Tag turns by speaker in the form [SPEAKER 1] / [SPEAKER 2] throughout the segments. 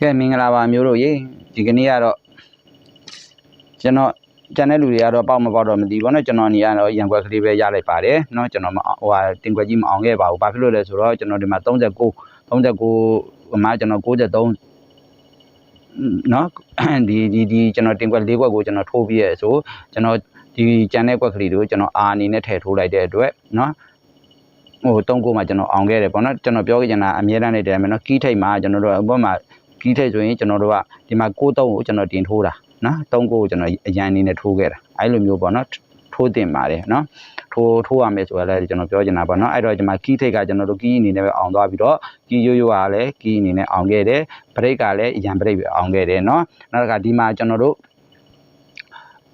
[SPEAKER 1] ကဲမင်္ဂလာပါမျိုးတို့ရေဒီကနေ့ကတော့ကျွန်တော်ကျန်တဲ့လူတွေကတော့ပေါက်မပေါက်တော့မသိဘူးเนาะကျွန်တော်နေရတော့ရန်ကွက်ကလေးပဲရလိုက်ပါတယ်เนาะကျွန်တော်မဟိုဟာတင်ကွက်ကြီးမအောင်ခဲ့ပါဘူးဘာဖြစ်လို့လဲဆိုတော့ကျွန်တော်ဒီမှာ39 39မှာကျွန်တော်93เนาะဒီဒီဒီကျွန်တော်တင်ကွက်၄ကွက်ကိုကျွန်တော်ထိုးပြီးရဆိုကျွန်တော်ဒီကျန်တဲ့ကွက်ကလေးတွေကိုကျွန်တော်အာအနေနဲ့ထည့်ထိုးလိုက်တဲ့အတွက်เนาะ ဟိုတုံးကိုမှကျွန်တော်အောင်ခဲ့တယ်ပေါ့နော်ကျွန်တော်ပြောခဲ့ချင်တာအမြဲတမ်းနေတယ်မယ်နော်ကီးထိတ်မှာကျွန်တော်တို့အပေါ်မှာ ကီးထိတ်ဆိုရင်ကျွန်တော်တို့ကဒီမှာကိုးတုံးကိုကျွန်တော်တင်ထိုးတာနော်တုံးကိုကိုကျွန်တော်အရန်အနေနဲ့ထိုးခဲ့တာအဲ့လိုမျိုးပေါ့နော်ထိုးတင်ပါတယ်နော်ထိုးထိုးရမယ်ဆိုရလဲကျွန်တော်ပြောချင်တာပေါ့နော်အဲ့တော့ဒီမှာကီးထိတ်ကကျွန်တော်တို့ကီးအနေနဲ့ပဲအောင်သွားပြီးတော့ကီးရိုးရိုးကလည်းကီးအနေနဲ့အောင်ခဲ့တယ်ဘရိတ်ကလည်းအရန်ဘရိတ်ပဲအောင်ခဲ့တယ်နော်နောက်တစ်ခါဒီမှာကျွန်တော်တို့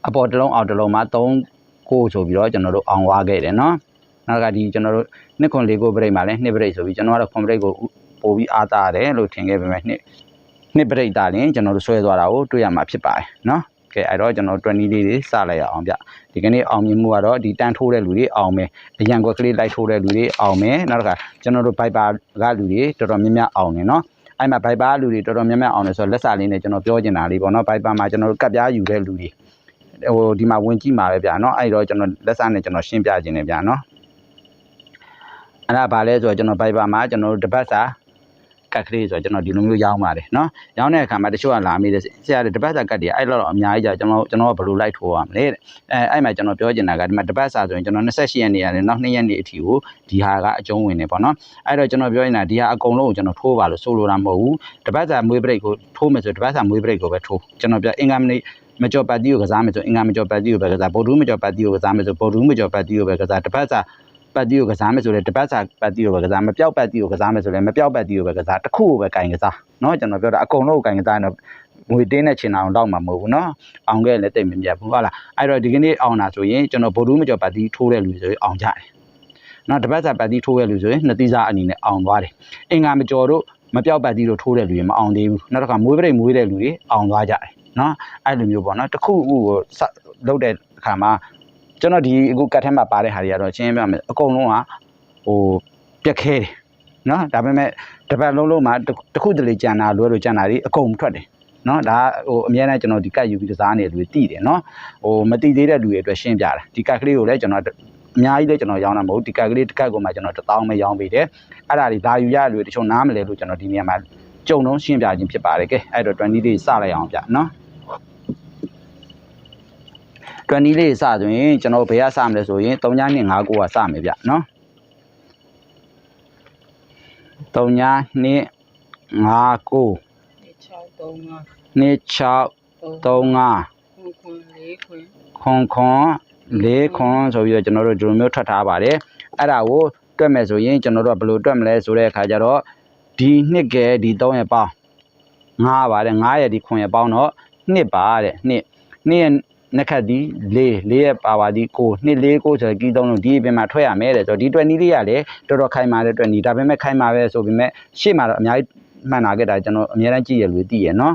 [SPEAKER 1] အပေါ်တစ်လုံးအောက်တစ်လုံးမှာ3ကိုဆိုပြီးတော့ကျွန်တော်တို့အောင်သွားခဲ့တယ်နော်နောက်ကဒီကျွန်တော်တို့နှစ်ခွန်လေးကိုဘရိတ်မှာလည်းနှစ်ဘရိတ်ဆိုပြီးကျွန်တော်ကတော့ခွန်ဘရိတ်ကိုပို့ပြီးအားသားတယ်လို့ထင်ခဲ့ပေမဲ့နှစ် နှစ်ဘရိတ်တာရင်ကျွန်တော်တို့ဆွဲသွားတာကိုတွေ့ရမှာဖြစ်ပါတယ်နော်ကဲအဲ့တော့ကျွန်တော်20လေးတွေစလိုက်ရအောင်ဗျဒီကနေ့အောင်မြင်မှုကတော့ဒီတန်းထိုးတဲ့လူတွေအောင်မယ်အရန်ကွက်ကလေးလိုက်ထိုးတဲ့လူတွေအောင်မယ်နောက်တစ်ခါကျွန်တော်တို့ဘိုက်ပါကလူတွေတော်တော်များများအောင်နေနော်အဲ့မှာဘိုက်ပါလူတွေတော်တော်များများအောင်နေဆိုတော့လက်စာလေးနဲ့ကျွန်တော်ပြောချင်တာလေးပေါ့နော်ဘိုက်ပါမှာကျွန်တော်တို့ကပ်ပြားယူတဲ့လူတွေဟိုဒီမှာဝင်ကြည့်မှာပဲဗျာနော်အဲ့တော့ကျွန်တော်လက်စာနဲ့ကျွန်တော်ရှင်းပြခြင်းတယ်ဗျာနော်အဲ့ဒါဘာလဲဆိုတော့ကျွန်တော် Viber မှာကျွန်တော်တို့တပတ်စာ ကတ်ကလေးဆိုတော့ကျွန်တော်ဒီလိုမျိုးရောင်းပါတယ်နော်ရောင်းတဲ့အခါမှာတချို့ကလာမိတယ်ဆရာတပတ်စာကတ်တွေအဲ့လောက်တော့အများကြီးကြာကျွန်တော်ကျွန်တော်ကဘယ်လိုလိုက်ထိုးရမလဲတဲ့အဲအဲ့မှာကျွန်တော်ပြောချင်တာကဒီမှာတပတ်စာဆိုရင်ကျွန်တော်28ရက်နေရတယ်နောက်2ရက်နေအထိကိုဒီဟာကအကျုံးဝင်နေပေါ့နော်အဲ့တော့ကျွန်တော်ပြောချင်တာဒီဟာအကုန်လုံးကိုကျွန်တော်ထိုးပါလို့ဆိုလိုတာမဟုတ်ဘူးတပတ်စာမွေးဘရိတ်ကိုထိုးမယ်ဆိုတပတ်စာမွေးဘရိတ်ကိုပဲထိုးကျွန်တော်ပြောအင်္ဂါမနေ့မကျော်ပတ်တီကိုကစားမယ်ဆိုအင်္ဂါမကျော်ပတ်တီကိုပဲကစားဗော်ဒူးမကျော်ပတ်တီကိုကစားမယ်ဆိုဗော်ဒူးမကျော်ပတ်တီကိုပဲကစားတပတ်စာ ပတ်တီကိုကစားမယ်ဆိုလဲတပတ်စာပတ်တီကိုပဲကစားမပြောက်ပတ်တီကိုကစားမယ်ဆိုလဲမပြောက်ပတ်တီကိုပဲကစားတစ်ခုကိုပဲကင်ကစားเนาะကျွန်တော်ပြောတာအကုန်လုံးကိုကင်ကစားတော့ငွေတင်းတဲ့ချင်အောင်တော့မှာမဟုတ်ဘူးเนาะအောင်ခဲ့လည်းတိတ်မမြတ်ဘူးဟုတ်လားအဲ့တော့ဒီကနေ့အောင်တာဆိုရင်ကျွန်တော်ဗိုလ်ဒူးမကျော်ပတ်တီထိုးတဲ့လူဆိုရင်အောင်ကြတယ်เนาะတပတ်စာပတ်တီထိုးတဲ့လူဆိုရင်နှစ်သီးစားအနေနဲ့အောင်သွားတယ်အင်္ဂါမကျော်တို့မပြောက်ပတ်တီတို့ထိုးတဲ့လူတွေမအောင်သေးဘူးနောက်တစ်ခါမွေးပရိတ်မွေးတဲ့လူတွေအောင်သွားကြတယ်เนาะအဲ့လိုမျိုးပေါ့เนาะတစ်ခုခုကိုစလုပ်တဲ့အခါမှာ ကျွန်တော်ဒီအခုကတ်ထဲမှာပါတဲ့ဟာတွေကတော့ရှင်းပြမယ်အကုန်လုံးကဟိုပြက်ခဲတယ်နော်ဒါပေမဲ့တစ်ပတ်လုံးလုံးမှာတစ်ခုတလေကြံတာလွဲလို့ကြံတာတွေအကုန်ထွက်တယ်နော်ဒါဟိုအများနဲ့ကျွန်တော်ဒီကတ်ယူပြီးကစားနေတဲ့လူတွေတည်တယ်နော်ဟိုမတည်သေးတဲ့လူတွေအတွက်ရှင်းပြတာဒီကတ်ကလေးကိုလည်းကျွန်တော်အများကြီးလည်းကျွန်တော်ရောင်းတာမဟုတ်ဒီကတ်ကလေးတစ်ကတ်ကိုမှကျွန်တော်1000ပဲရောင်းပေးတယ်အဲ့ဒါတွေဒါယူရတဲ့လူတွေတချို့နားမလဲလို့ကျွန်တော်ဒီနေရာမှာကြုံလုံးရှင်းပြခြင်းဖြစ်ပါတယ်ကဲအဲ့တော့20လေးစလိုက်အောင်ဗျနော် 20လေးစဆိုရင်ကျွန်တော်ဘယ်ကစမလဲဆိုရင်3ညနဲ့5ကိုကစမယ်ဗျနော်3ညာ2 5 9
[SPEAKER 2] 6 3
[SPEAKER 1] 2 6 3 5
[SPEAKER 2] ခွန်ခွန်၄ခွင်
[SPEAKER 1] ခွန်ခွန်4ခွန်ဆိုပြီးတော့ကျွန်တော်တို့ဒီလိုမျိုးထွက်ထားပါတယ်အဲ့ဒါကိုတွက်မယ်ဆိုရင်ကျွန်တော်တို့ကဘယ်လိုတွက်မလဲဆိုတဲ့အခါကျတော့ဒီနှစ်ကဲဒီ3ရဲ့ပေါင်း5ပါတယ်5ရဲ့ဒီခွန်ရဲ့ပေါင်းတော့2ပါတဲ့2 2ရဲ့ နှက်ခတ်ဒီ4 4ရဲ့ပါပါဒီ9 2 4 9ဆိုတော့ဒီ3လုံးဒီအပြင်မှာထွက်ရမယ်တဲ့ဆိုတော့ဒီ20လေးကလည်းတော်တော်ခိုင်မာတဲ့20ဒါပေမဲ့ခိုင်မာပဲဆိုပေမဲ့ရှေ့မှာတော့အများကြီးမှန်တာခဲ့တာကျွန်တော်အများအားကြည့်ရလို့သိရနော်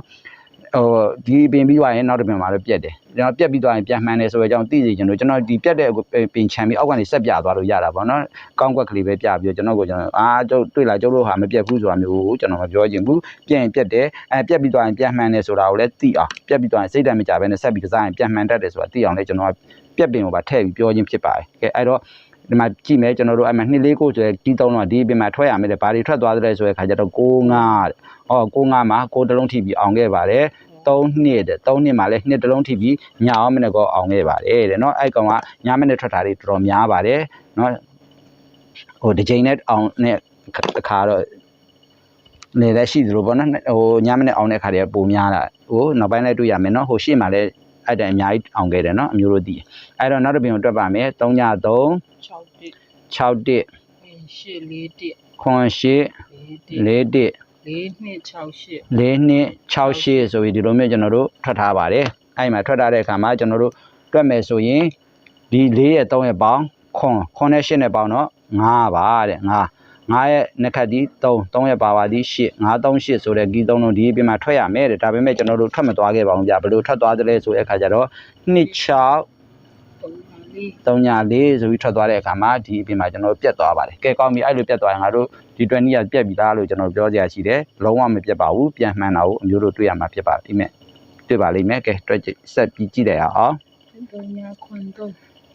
[SPEAKER 1] ဟိုဒီပင်ပြီးသွားရင်နောက်တစ်ပင်မှာတော့ပြက်တယ်ကျွန်တော်ပြက်ပြီးသွားရင်ပြန်မှန်တယ်ဆိုတော့ကျွန်တော်သိစီကျွန်တော်ကျွန်တော်ဒီပြက်တဲ့ပင်ချန်ပြီးအောက်ကနေဆက်ပြသွားလို့ရတာပေါ့နော်ကောင်းကွက်ကလေးပဲပြပြီးတော့ကျွန်တော်ကိုကျွန်တော်အာကျုပ်တွေ့လာကျုပ်တို့ဟာမပြက်ဘူးဆိုတာမျိုးကိုကျွန်တော်မပြောချင်ဘူးပြက်ရင်ပြက်တယ်အဲပြက်ပြီးသွားရင်ပြန်မှန်တယ်ဆိုတာကိုလည်းသိအောင်ပြက်ပြီးသွားရင်စိတ်ဓာတ်မကြဘဲနဲ့ဆက်ပြီးကစားရင်ပြန်မှန်တတ်တယ်ဆိုတာသိအောင်လည်းကျွန်တော်ကပြက်ပင်ကိုပါထည့်ပြီးပြောခြင်းဖြစ်ပါတယ်ကဲအဲ့တော့ဒီမှာကြည့်မယ်ကျွန်တော်တို့အဲ့မှာ2 4 9ဆိုတဲ့ဒီသုံးတော့ဒီအပြင်မှာထွက်ရမယ်တဲ့ဘာတွေထွက်သွားတဲ့ဆိုတဲ့ခါကျတော့6 5တဲ့ဟော6 5မှာ6တလုံးထိပြီးအောင်ခဲ့ပါတယ် 3နှစ်တဲ့3နှစ်မှာလည်းနှစ်တစ်လုံးထိပြီးညာအောင်မနဲ့ကောအောင်ခဲ့ပါတယ်တဲ့နော်အဲ့ကောင်ကညာမနဲ့ထွက်တာတွေတော်တော်များပါတယ်နော်ဟိုဒီချိန်နဲ့အောင်နဲ့တခါတော့နေလည်းရှိသလိုပေါ့နော်ဟိုညမနဲ့အောင်တဲ့ခါတွေကပုံများလာဟိုနောက်ပိုင်းလည်းတွေ့ရမယ်နော်ဟိုရှေ့မှာလည်းအဲ့တိုင်အများကြီးအောင်ခဲ့တယ်နော်အမျိုးတို့တည်အဲ့တော့နောက်တစ်ပင်ကိုတွက်ပါမယ်3ည3
[SPEAKER 2] 6
[SPEAKER 1] 1 6
[SPEAKER 2] 1 8 4 1 9 8
[SPEAKER 1] 4 1 4268 4268ဆိုပြီးဒီလိုမျိုးကျွန်တော်တို့ထွက်ထားပါတယ်အဲ့မှာထွက်ထားတဲ့အခါမှာကျွန်တော်တို့တွက်မယ်ဆိုရင်ဒီ4ရဲ့3ရဲ့ပေါင်းခွန်ခွန်နဲ့8နဲ့ပေါင်းတော့9ပါတဲ့9 9ရဲ့နှစ်ခတ်ဒီ3 3ရဲ့ပါပါဒီ8 9 3 8ဆိုတဲ့ဂီ3လုံးဒီပြင်မှာထွက်ရမယ်တဲ့ဒါပေမဲ့ကျွန်တော်တို့ထွက်မသွားခဲ့ပါဘူးဗျာဘယ်လိုထွက်သွားသလဲဆိုတဲ့အခါကျတော့26 6
[SPEAKER 2] 3လေး
[SPEAKER 1] 3ည4ဆိုပြီးထွက်သွားတဲ့အခါမှာဒီအပြင်မှာကျွန်တော်တို့ပြတ်သွားပါတယ်ကဲကောင်းပြီအဲ့လိုပြတ်သွားရင်ငါတို့ဒီ20ကပြတ်ပြီလားလို့ကျွန်တော်ပြောကြရရှိတယ်လုံးဝမပြတ်ပါဘူးပြန်မှန်တာကိုအမျိုးတို့တွေ့ရမှာဖြစ်ပါလိမ့်မယ်တွေ့ပါလိမ့်မယ်ကဲတွက်ကြည့်ဆက်ပြီးကြည့်တယ်အောင်
[SPEAKER 2] သုံးညာခွန်သုံး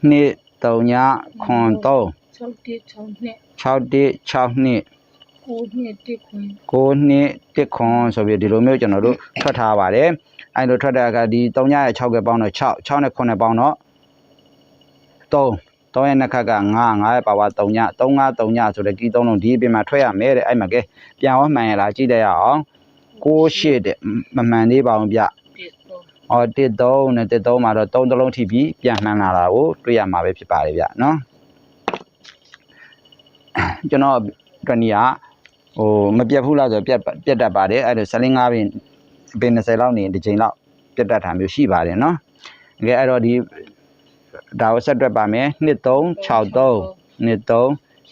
[SPEAKER 1] နှစ်3ညခွန်3
[SPEAKER 2] 6တိ6နှစ်
[SPEAKER 1] 6တိ6နှစ်
[SPEAKER 2] 9နှစ်တိခွန်
[SPEAKER 1] 9နှစ်1ခွန်ဆိုပြီးဒီလိုမျိုးကျွန်တော်တို့ထွက်ထားပါတယ်အဲ့လိုထွက်တဲ့အခါဒီ3ညရဲ့6ကပေါင်းတော့6 6နဲ့9နဲ့ပေါင်းတော့ 3 3ရဲ့နှစ်ခက်က9 9ရဲ့ပါဝါ3ည3 5 3ညဆိုတဲ့ကီး3လုံးဒီအပြင်မှာထွက်ရမယ်တဲ့အဲ့မှာကဲပြန်ရောမှန်ရလားကြည့်တဲ့ရအောင်6ရှစ်တဲ့မမှန်သေးပါဘူးဗျ
[SPEAKER 2] တိသုံး။
[SPEAKER 1] အော်တစ်3နဲ့တစ်3မှာတော့3တလုံးထိပြီးပြန်မှန်လာတာကိုတွေ့ရမှာပဲဖြစ်ပါတယ်ဗျနော်။ကျွန်တော်အတွက်နီးကဟိုမပြတ်ဘူးလားဆိုပြတ်ပြတ်တတ်ပါတယ်အဲ့ဒါ15ပင်ပင်20လောက်နေတစ်ချိန်လောက်ပြတ်တတ်တာမျိုးရှိပါတယ်နော်။ငယ်အဲ့တော့ဒီ ဒါကိုဆက်တွက်ပါမယ်2 3 6 3 2 3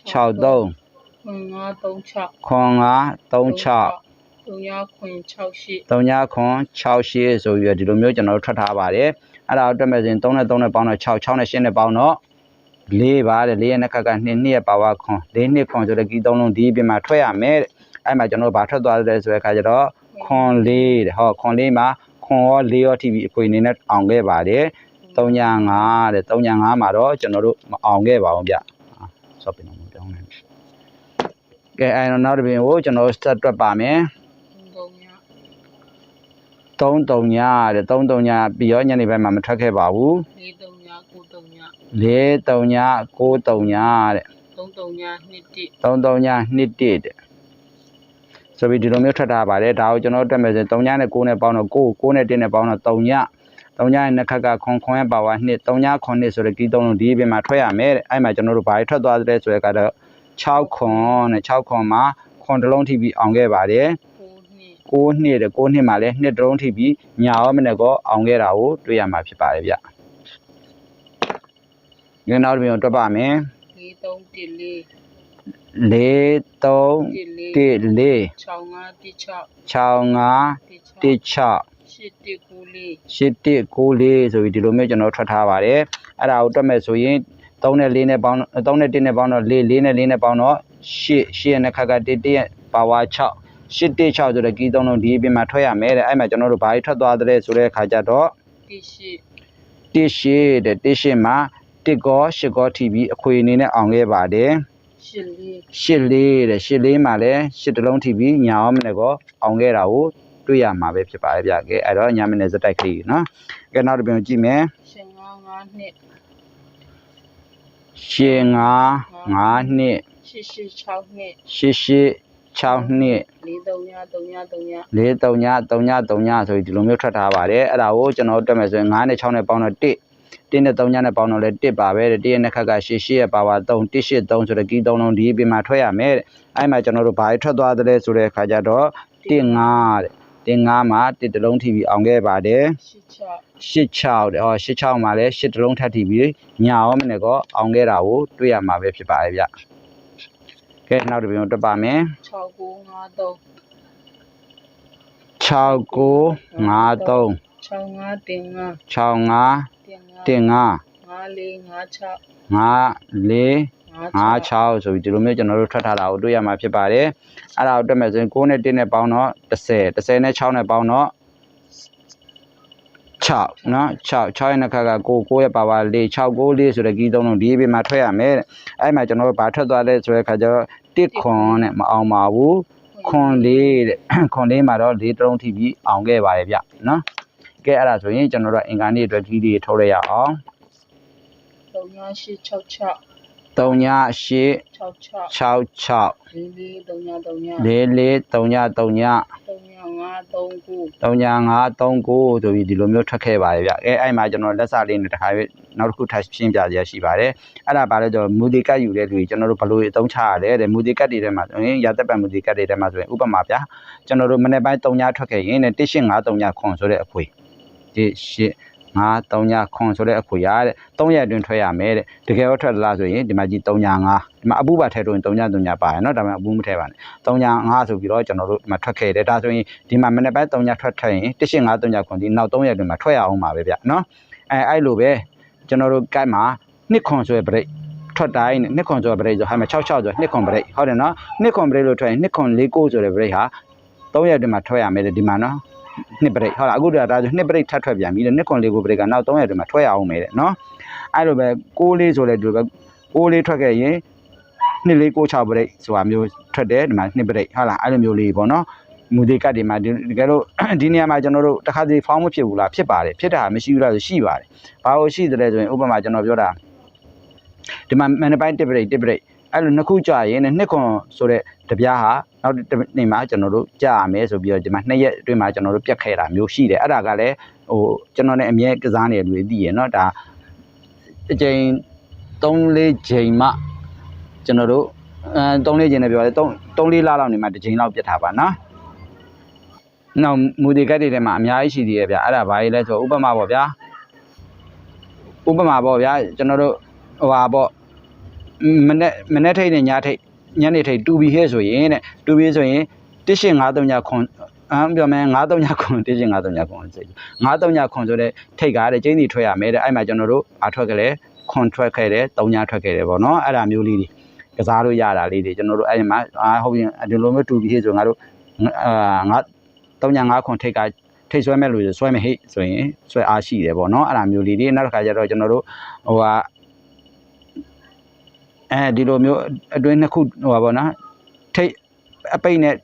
[SPEAKER 1] 6 3
[SPEAKER 2] ခွန်5 3 6
[SPEAKER 1] ခွန်5 3 6
[SPEAKER 2] သုံးညာခွန်6ရှိ
[SPEAKER 1] 3ညခွန်6ရှေ့ဆိုပြီးတော့ဒီလိုမျိုးကျွန်တော်တို့ထွက်ထားပါတယ်အဲ့ဒါကိုတွက်မဲ့ဆိုရင်3နဲ့3နဲ့ပေါင်းတော့6 6နဲ့8နဲ့ပေါင်းတော့4ပါတဲ့4ရဲ့နှစ်ခက်က2နှစ်ရဲ့ပါဝါခွန်4နှစ်ခွန်ဆိုတဲ့ဒီ3လုံးဒီအပြင်မှာထွက်ရမယ်တဲ့အဲ့မှာကျွန်တော်တို့ဘာထွက်သွားတယ်ဆိုတဲ့အခါကျတော့ခွန်4တဲ့ဟောခွန်4မှာခွန်ရော4ရော TV အခွေအနေနဲ့အောင်ခဲ့ပါတယ် 3ည5တဲ့3ည5မှာတော့ကျွန်တော်တို့မအောင်ခဲ့ပါဘူးဗျဆော့ပင်တော့မပြောင်းနိုင်ဘူးကဲအဲ့တော့နောက်တစ်ပြင်ကိုကျွန်တော်ဆက်တွက်ပါမယ်
[SPEAKER 2] သုံးညာ
[SPEAKER 1] 3တုံညာတဲ့3တုံညာပြီးရောညနေပိုင်းမှာမထွက်ခဲ့ပါဘူး
[SPEAKER 2] 4သုံးညာ9သုံးညာ
[SPEAKER 1] 4တုံညာ6တုံညာတဲ့
[SPEAKER 2] 3သုံးညာ2တိ
[SPEAKER 1] 3တုံညာ2တစ်တဲ့ဆိုပြီးဒီလိုမျိုးထွက်ထားပါတယ်ဒါကိုကျွန်တော်တို့တက်မယ်ဆိုရင်3ညနဲ့6နဲ့ပေါင်းတော့6 6နဲ့1နဲ့ပေါင်းတော့3ည 3ညရဲ့နှစ်ခက်ကခွန်ခွန်ရဲ့ပါဝါ2 3ညခွန်2ဆိုတဲ့ဒီသုံးလုံးဒီအပြင်မှာထွက်ရမယ်တဲ့အဲ့မှာကျွန်တော်တို့ဘာတွေထွက်သွားတဲ့ဆိုတဲ့ကတော့6ခွန်နဲ့6ခွန်မှာခွန်တစ်လုံးထိပြီးအောင်ခဲ့ပါတယ်
[SPEAKER 2] 9နှစ်
[SPEAKER 1] 6နှစ်တဲ့6နှစ်မှာလည်းနှစ်တစ်လုံးထိပြီးညာရောမနဲ့ကောအောင်ခဲ့တာကိုတွေ့ရမှာဖြစ်ပါတယ်ဗျ။ဒီနောက်တစ်ပြန်တွက်ပါမယ်
[SPEAKER 2] 4 3တိ4။
[SPEAKER 1] 4 3
[SPEAKER 2] တိ4
[SPEAKER 1] 1 4
[SPEAKER 2] 6 5တိ6
[SPEAKER 1] 6 5
[SPEAKER 2] တိ6
[SPEAKER 1] 1 6
[SPEAKER 2] 8တိ9လေး
[SPEAKER 1] 8 1 9 4ဆိုပြီးဒီလိုမျိုးကျွန်တော်ထွက်ထားပါတယ်။အဲ့ဒါကိုတွက်မဲ့ဆိုရင်3နဲ့4နဲ့ပေါင်း3နဲ့1နဲ့ပေါင်းတော့4 4နဲ့4နဲ့ပေါင်းတော့8 8ရဲ့နှစ်ခါက1 1ရဲ့ပါဝါ6 8 1 6ဆိုတဲ့ကီးသုံးလုံးဒီအပြင်မှာထွက်ရမယ်တဲ့အဲ့မှာကျွန်တော်တို့ဘာကြီးထွက်သွားတဲ့ဆိုတဲ့အခါကျတော့
[SPEAKER 2] တိရှိ
[SPEAKER 1] တစ်ရှိတဲ့တစ်ရှိမှာတစ်ကောရှစ်ကောထိပြီးအခွေအနေနဲ့အောင်ခဲ့ပါတယ်
[SPEAKER 2] ရှစ်လေး
[SPEAKER 1] ရှစ်လေးတဲ့ရှစ်လေးမှာလည်းရှစ်တလုံးထိပြီးညာအောင်မနဲ့ကောအောင်ခဲ့တာကို တွေ့ရမှာပဲဖြစ်ပါတယ်ဗျကဲအဲ့တော့ညာမနဲ့စတိုက်ကလေးနော်ကဲနောက်တစ်ပြန်ကြည့်မယ်
[SPEAKER 2] ရှင်ငါးငါးနှစ်
[SPEAKER 1] ရှင်ငါငါနှစ်
[SPEAKER 2] ရှစ်ရှစ်6နှစ်
[SPEAKER 1] ရှစ်ရှစ်6နှစ်
[SPEAKER 2] လေးသုံးညာသုံးညာသုံးညာ
[SPEAKER 1] လေး3ည3ည3ညဆိုပြီးဒီလိုမျိုးထွက်ထားပါတယ်အဲ့ဒါကိုကျွန်တော်တို့တက်မယ်ဆိုရင်9နဲ့6နဲ့ပေါင်းတော့1 1နဲ့3ညနဲ့ပေါင်းတော့လည်း1ပါပဲတဲ့1ရဲ့နှစ်ခက်ကရှစ်ရှစ်ရဲ့ပါဝါ3 1 8 3ဆိုတဲ့ကီး3လုံးဒီအပြင်မှာထွက်ရမယ်တဲ့အဲ့မှာကျွန်တော်တို့ဘာတွေထွက်သွားသလဲဆိုတဲ့အခါကျတော့1 5 တင်း9မှာတစ်တလုံးထိပြီးအောင်ခဲ့ပါတယ်86 86ဟော86မှာလည်း10တလုံးထပ်ထိပြီးညာရောမနဲ့ကောအောင်ခဲ့တာကိုတွေ့ရမှာပဲဖြစ်ပါတယ်ဗျကဲနောက်တစ်ပြင်တက်ပါမယ်6953
[SPEAKER 2] 6953 65တင်5
[SPEAKER 1] 65
[SPEAKER 2] တင်5 5456
[SPEAKER 1] 54 56ဆိုပြီးဒီလိုမျိုးကျွန်တော်တို့ထွက်ထားတာကိုတွေ့ရမှာဖြစ်ပါတယ်အဲ့ဒါကိုတွေ့မယ်ဆိုရင်9နဲ့1နဲ့ပေါင်းတော့10 10နဲ့6နဲ့ပေါင်းတော့6နော်6 6ရဲ့နှခါက9 9ရဲ့ပါပါ4 6 9 4ဆိုတဲ့ကြီးသုံးလုံးဒီဘေးမှာထွက်ရမယ်အဲ့မှာကျွန်တော်တို့ဘာထွက်သွားလဲဆိုတဲ့ခါကျတော့1ခွန်နဲ့မအောင်ပါဘူးခွန်လေးတဲ့ခွန်လေးမှာတော့၄တုံးထိပြီးအောင်ခဲ့ပါတယ်ဗျနော်ကဲအဲ့ဒါဆိုရင်ကျွန်တော်တို့အင်္ဂါနေ့အတွက်ကြီးလေးထုတ်ရရအောင်
[SPEAKER 2] 3866 38 66
[SPEAKER 1] 44 39 39 35 39ဆိုပြီးဒီလိုမျိုးထွက်ခဲ့ပါတယ်ဗျအဲအဲ့မှာကျွန်တော်လက်စလေးနဲ့တခါနောက်တစ်ခုထပ်ရှင်းပြရရှိပါတယ်အဲ့ဒါပါလဲကျွန်တော်မူတီကတ်ယူတဲ့လူကြီးကျွန်တော်တို့ဘလို့အသုံးချရလဲတဲ့မူတီကတ်တွေထဲမှာဆိုရင်ရသက်ပတ်မူတီကတ်တွေထဲမှာဆိုရင်ဥပမာဗျာကျွန်တော်တို့မနေ့ပိုင်း3ညထွက်ခဲ့ရင်တဲ့1853ညခွန်ဆိုတဲ့အခွေ18 8 5 3ညခွန်ဆိုတဲ့အခွေရတဲ့3ရက်အတွင်းထွက်ရမယ်တဲ့တကယ်တော့ထွက်လာဆိုရင်ဒီမှာကြီး3ည5ဒီမှာအပူပါထဲတော့3ည3ညပါရနော်ဒါပေမဲ့အပူမထဲပါနဲ့3ည5ဆိုပြီးတော့ကျွန်တော်တို့ဒီမှာထွက်ခဲ့တယ်ဒါဆိုရင်ဒီမှာမနေ့ပိုင်း3ညထွက်ထွက်ရင်185 3ညခွန်ဒီနောက်3ရက်အတွင်းမှာထွက်ရအောင်ပါပဲဗျနော်အဲအဲ့လိုပဲကျွန်တော်တို့ကိုက်မှာနှစ်ခွန်ဆိုရယ်ပရိတ်ထွက်တိုင်းနဲ့နှစ်ခွန်ဆိုရယ်ပရိတ်ဆိုဟာမှာ66ဆိုရယ်နှစ်ခွန်ပရိတ်ဟုတ်တယ်နော်နှစ်ခွန်ပရိတ်လို့ထွက်ရင်နှစ်ခွန်49ဆိုရယ်ပရိတ်ဟာ3ရက်တည်းမှာထွက်ရမယ်တဲ့ဒီမှာနော် နှစ်ပရိတ်ဟုတ်လားအခုတည်းကဒါဆိုနှစ်ပရိတ်ထပ်ထွက်ပြန်ပြီတဲ့နှစ်ခွန်49ပရိတ်ကနောက်3ရက်တည်းမှာထွက်ရအောင်မယ်တဲ့နော်အဲ့လိုပဲ6လေးဆိုလဲဒီလိုပဲ6လေးထွက်ခဲ့ရင်နှစ်လေး96ပရိတ်ဆိုတာမျိုးထွက်တယ်ဒီမှာနှစ်ပရိတ်ဟုတ်လားအဲ့လိုမျိုးလေးပေါ့နော်မူဒီကတ်တွေမှာဒီတကယ်လို့ဒီနေရာမှာကျွန်တော်တို့တစ်ခါစီဖောင်းမဖြစ်ဘူးလားဖြစ်ပါတယ်ဖြစ်တာမရှိဘူးလားဆိုရှိပါတယ်ဘာလို့ရှိတယ်လဲဆိုရင်ဥပမာကျွန်တော်ပြောတာဒီမှာမန်နပိုင်းတစ်ပရိတ်တစ်ပရိတ်အဲ့လိုနှစ်ခုကြာရင်နဲ့နှစ်ခွန်ဆိုတဲ့တပြားဟာ နောက်တစ်နေ့မှာကျွန်တော်တို့ကြာရမယ်ဆိုပြီးတော့ဒီမှာနှစ်ရက်အတွင်းမှာကျွန်တော်တို့ပြတ်ခဲ့တာမျိုးရှိတယ်အဲ့ဒါကလည်းဟိုကျွန်တော်နဲ့အမြဲကစားနေတယ်လူတွေသိရနော်ဒါအချိန်3 4ချိန်မှကျွန်တော်တို့အဲ3 4ချိန်နဲ့ပြောတယ်3 3 4လလောက်နေမှတစ်ချိန်လောက်ပြတ်တာပါနော်နောက်မူဒီကတ်တွေထဲမှာအများကြီးရှိသေးရဲ့ဗျအဲ့ဒါဘာကြီးလဲဆိုဥပမာပေါ့ဗျာဥပမာပေါ့ဗျာကျွန်တော်တို့ဟိုဟာပေါ့မနေ့မနေ့ထိတ်နဲ့ညထိတ် ညနေထိတ်တူဘီဟဲဆိုရင်တဲ့တူဘီဆိုရင်18539ခွန်အမ်ပြောမယ်939ခွန်18539ခွန်စိတ်939ခွန်ဆိုတဲ့ထိတ်ကားတဲ့ကျင်းစီထွက်ရမယ်တဲ့အဲ့မှာကျွန်တော်တို့အထွက်ကလေးခွန်ထွက်ခဲ့တယ်3ညထွက်ခဲ့တယ်ပေါ့နော်အဲ့ဒါမျိုးလေးတွေကစားလို့ရတာလေးတွေကျွန်တော်တို့အဲ့ဒီမှာအာဟုတ်ပြီဒီလိုမျိုးတူဘီဟဲဆိုငါတို့အာငါ305ခွန်ထိတ်ကထိတ်ဆွဲမဲ့လို့ဆွဲမဲ့ဟိတ်ဆိုရင်ဆွဲအားရှိတယ်ပေါ့နော်အဲ့ဒါမျိုးလေးတွေနောက်တစ်ခါကျတော့ကျွန်တော်တို့ဟိုဟာ အဲဒီလိုမျိုးအတွင်းနှစ်ခုဟိုပါပေါ့နော်ထိတ်အပိတ်နဲ့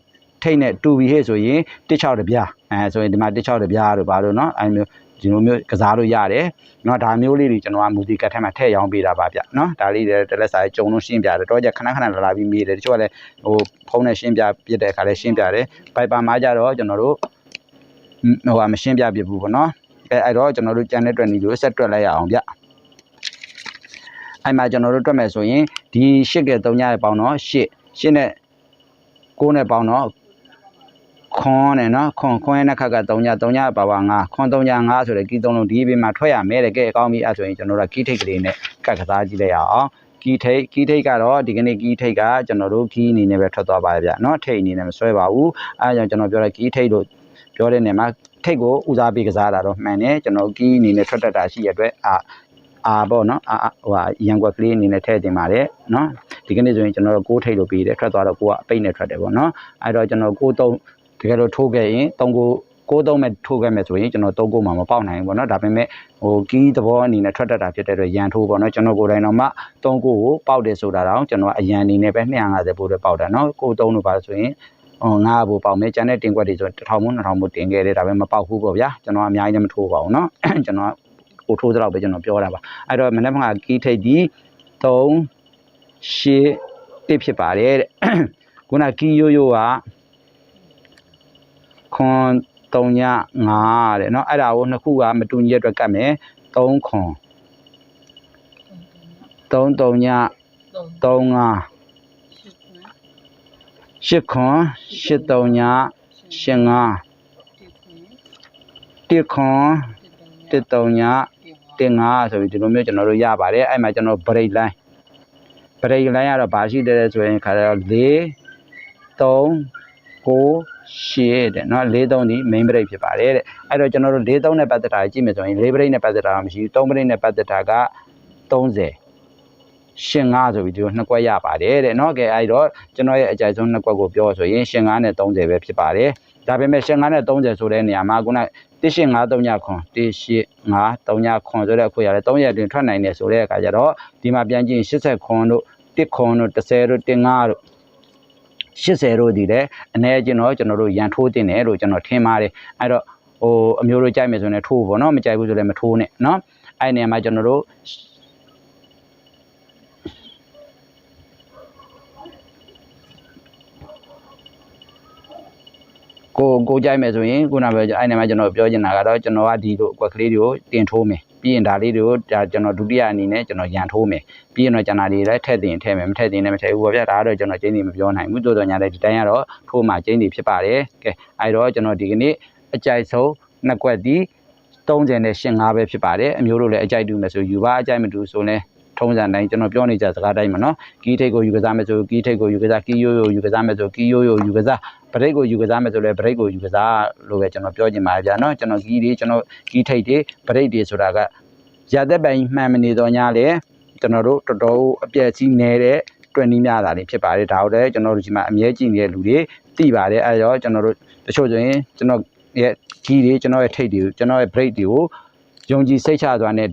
[SPEAKER 1] ထိတ်နဲ့တူပြီဟဲ့ဆိုရင်16တပြားအဲဆိုရင်ဒီမှာ16တပြားတို့ပါလို့နော်အဲမျိုးဒီလိုမျိုးကစားလို့ရတယ်เนาะဒါမျိုးလေးတွေကျွန်တော်ကမူတီကတ်ထဲမှာထည့်ရောင်းပေးတာပါဗျเนาะဒါလေးတွေတလက်စာကြုံလို့ရှင်းပြတယ်တော့ကြခဏခဏလာလာပြီးမေးတယ်တချို့ကလည်းဟိုဖုန်းနဲ့ရှင်းပြပြတဲ့အခါလည်းရှင်းပြတယ်ပိုက်ပါမှာကြတော့ကျွန်တော်တို့ဟိုဟာမရှင်းပြပြဘူးပေါ့เนาะအဲအဲ့တော့ကျွန်တော်တို့ကြံတဲ့အတွက်ညီတို့ဆက်တွက်လိုက်ရအောင်ဗျ အဲ့မှာကျွန်တော်တို့တွက်မယ်ဆိုရင်ဒီ၈ကဲ3ညရဲ့ပေါင်းတော့8 8နဲ့9နဲ့ပေါင်းတော့ခွန်နဲ့နော်ခွန်ခွန်ရဲ့နှစ်ခါက3ည3ညပါပါ9ခွန်3ည9ဆိုတဲ့ကီးသုံးလုံးဒီဘေးမှာထွက်ရမယ်တဲ့ကဲအကောင်းပြီအဲ့ဆိုရင်ကျွန်တော်တို့ကီးထိတ်ကလေးနဲ့ကတ်ကစားကြည့်လိုက်ရအောင်ကီးထိတ်ကီးထိတ်ကတော့ဒီကနေ့ကီးထိတ်ကကျွန်တော်တို့ကီးအနေနဲ့ပဲထွက်သွားပါရဲ့ဗျနော်ထိတ်အနေနဲ့မဆွဲပါဘူးအဲဒါကြောင့်ကျွန်တော်ပြောတဲ့ကီးထိတ်လို့ပြောတဲ့နေရာမှာထိတ်ကိုဦးစားပေးကစားတာတော့မှန်တယ်ကျွန်တော်ကီးအနေနဲ့ထွက်တတ်တာရှိရတဲ့အတွက်အာ အာပေါ့နော်အာဟိုဟာရန်ကွက်ကလေးအနေနဲ့ထည့်တင်ပါတယ်နော်ဒီကနေ့ဆိုရင်ကျွန်တော်တို့ကိုးထိတ်လို့ပြီးတယ်ထွက်သွားတော့ကိုကအပိတ်နဲ့ထွက်တယ်ပေါ့နော်အဲ့တော့ကျွန်တော်ကိုးသုံးတကယ်လို့ထိုးခဲ့ရင်သုံးကိုကိုးသုံးမဲ့ထိုးခဲ့မဲ့ဆိုရင်ကျွန်တော်သုံးကိုမှမပေါက်နိုင်ဘူးပေါ့နော်ဒါပေမဲ့ဟိုကီးသဘောအနေနဲ့ထွက်တတ်တာဖြစ်တဲ့အတွက်ရန်ထိုးပေါ့နော်ကျွန်တော်ကိုယ်တိုင်တော့မှသုံးကိုကိုပေါက်တယ်ဆိုတာတော့ကျွန်တော်အရန်အနေနဲ့ပဲ250ပို့တော့ပေါက်တာနော်ကိုးသုံးလို့ပါဆိုရင်ဟိုငါ့ဘူပေါက်မယ်ကျန်တဲ့တင်ကွက်တွေဆို1000မို့2000မို့တင်ခဲ့တယ်ဒါပေမဲ့မပေါက်ဘူးပေါ့ဗျာကျွန်တော်အများကြီးလည်းမထိုးပါဘူးเนาะ ကျွန်တော် ကိုထိုးသလောက်ပဲကျွန်တော်ပြောတာပါအဲ့တော့မနေ့ကကီးထိတ်ဒီ3 8တစ်ဖြစ်ပါတယ်တဲ့ ခုနကီးရိုးရိုးကခွန်3ည5တဲ့เนาะအဲ့ဒါကိုနှစ်ခုကမတူညီတဲ့အတွက်ကတ်မယ်3ခွန်3 3ည
[SPEAKER 2] သုံး
[SPEAKER 1] 3 5
[SPEAKER 2] ရှစ်ခွန်း
[SPEAKER 1] 8ခွန်8 3ည8 5
[SPEAKER 2] တစ်ခွန်း
[SPEAKER 1] 1ခွန်
[SPEAKER 2] တစ်သုံး
[SPEAKER 1] 1 3ည
[SPEAKER 2] တစ်ငါ
[SPEAKER 1] တင်5ဆိုပြီးဒီလိုမျိုးကျွန်တော်တို့ရပါတယ်အဲ့မှာကျွန်တော် break line break line ကတော့ဘာရှိတယ်လဲဆိုရင်ခါတော့4 3 9 8တဲ့เนาะ4 3ဒီ main break ဖြစ်ပါတယ်တဲ့အဲ့တော့ကျွန်တော်တို့4 3နဲ့ပတ်သက်တာကြည့်မယ်ဆိုရင်4 break နဲ့ပတ်သက်တာမရှိဘူး3 break နဲ့ပတ်သက်တာက30ရှင်5ဆိုပြီးဒီလိုနှစ်ကွက်ရပါတယ်တဲ့เนาะကဲအဲ့တော့ကျွန်တော်ရဲ့အကြိုက်ဆုံးနှစ်ကွက်ကိုပြောဆိုရင်ရှင်5နဲ့30ပဲဖြစ်ပါတယ်ဒါပေမဲ့ရှင်5နဲ့30ဆိုတဲ့နေရာမှာခုန 185 3ညခွန်185 3ညခွန်ဆိုတဲ့အခုရတယ်3ရက်တွင်ထွက်နိုင်တယ်ဆိုတဲ့အခါကျတော့ဒီမှာပြန်ကြည့်ရင်80ခွန်တို့1ခွန်တို့30တို့15တို့80တို့ဒီလည်းအ ਨੇ ကျွန်တော်ကျွန်တော်တို့ရန်ထိုးတင်တယ်လို့ကျွန်တော်ထင်ပါတယ်အဲ့တော့ဟိုအမျိုးတို့ကြိုက်မယ်ဆိုရင်လည်းထိုးပေါ့နော်မကြိုက်ဘူးဆိုလည်းမထိုးနဲ့နော်အဲ့ဒီနေရာမှာကျွန်တော်တို့ ကိုကိုကြိုက်မယ်ဆိုရင်ခုနကပဲအဲ့ဒီနေရာမှာကျွန်တော်ပြောချင်တာကတော့ကျွန်တော်ကဒီလိုအကွက်ကလေးတွေကိုတင်ထိုးမယ်ပြီးရင်ဒါလေးတွေကိုဒါကျွန်တော်ဒုတိယအနေနဲ့ကျွန်တော်ရန်ထိုးမယ်ပြီးရင်တော့ကျန်တာတွေလည်းထည့်တင်ထည့်မယ်မထည့်တင်လည်းမထည့်ဘူးပေါ့ဗျာဒါကတော့ကျွန်တော်ကျင်းနေမပြောနိုင်ဘူးတိုးတော်ညာတဲ့ဒီတိုင်းကတော့ထိုးမှကျင်းနေဖြစ်ပါတယ်ကဲအဲ့တော့ကျွန်တော်ဒီကနေ့အကြိုက်ဆုံးနှစ်ကွက်ဒီ30နဲ့85ပဲဖြစ်ပါတယ်အမျိုးတို့လည်းအကြိုက်တူမယ်ဆိုယူပါအကြိုက်မတူဆိုလည်း ထုံးစံတိုင်းကျွန်တော်ပြောနေကြစကားတိုင်းမှာနော်ကီးထိတ်ကိုယူကစားမယ်ဆိုကီးထိတ်ကိုယူကစားကီးရိုးရိုးယူကစားမယ်ဆိုကီးရိုးရိုးယူကစားဗရိတ်ကိုယူကစားမယ်ဆိုလည်းဗရိတ်ကိုယူကစားလို့ပဲကျွန်တော်ပြောချင်ပါတယ်ဗျာနော်ကျွန်တော်ကီးတွေကျွန်တော်ကီးထိတ်တွေဗရိတ်တွေဆိုတာကရသက်ပိုင်မှန်မနေတော့ညာလေကျွန်တော်တို့တော်တော်အပြည့်ကြီးနေတဲ့တွင်နီးများတာတွေဖြစ်ပါတယ်ဒါဟုတ်တယ်ကျွန်တော်တို့ဒီမှာအမြဲကြည့်နေတဲ့လူတွေသိပါတယ်အဲတော့ကျွန်တော်တို့တချို့ဆိုရင်ကျွန်တော်ရဲ့ကြီးတွေကျွန်တော်ရဲ့ထိတ်တွေကိုကျွန်တော်ရဲ့ break တွေကိုယုံကြည်စိတ်ချစွာနဲ့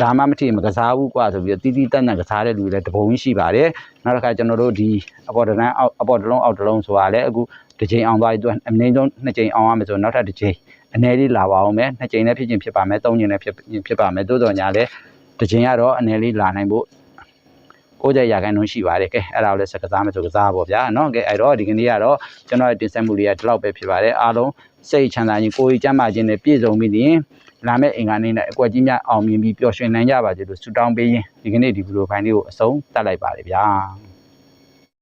[SPEAKER 1] ဒါဒါမှမထီမကစားဘူးကွာဆိုပြီးတော့တီးတီးတက်တက်ကစားတဲ့လူတွေလည်းတပုံကြီးရှိပါတယ်နောက်တစ်ခါကျွန်တော်တို့ဒီအပေါ်တန်းအောက်အပေါ်တစ်လုံးအောက်တစ်လုံးဆိုတာလည်းအခုတစ်ချိန်အောင်သွားပြီးသူအနည်းဆုံးနှစ်ချိန်အောင်ရမယ်ဆိုတော့နောက်ထပ်တစ်ချိန်အနေလေးလာပါအောင်မယ်နှစ်ချိန်လည်းဖြစ်ချင်းဖြစ်ပါမယ်သုံးချိန်လည်းဖြစ်ဖြစ်ပါမယ်တိုးတော်ညာလည်းတစ်ချိန်ကတော့အနေလေးလာနိုင်ဖို့ ကိုကြရာခိုင်နှုန်းရှိပါတယ်ကဲအဲ့ဒါကိုလည်းစကစားမယ်ဆိုကစားပါဗျာเนาะကဲအဲ့တော့ဒီကနေ့ကတော့ကျွန်တော်ရဲ့တင်ဆက်မှုလေးကဒီလောက်ပဲဖြစ်ပါတယ်အားလုံးစိတ်ချမ်းသာခြင်းကိုယ်ကြီးကျန်းမာခြင်းနဲ့ပြည့်စုံပြီးရင် လာမယ့်အင်္ဂါနေ့နဲ့အကွက်ကြီးများအောင်မြင်ပြီးပျော်ရွှင်နိုင်ကြပါစေလို့ဆုတောင်းပေးရင်ဒီကနေ့ဒီဗီဒီယိုဖိုင်လေးကိုအဆုံးသတ်လိုက်ပါတယ်ဗျာ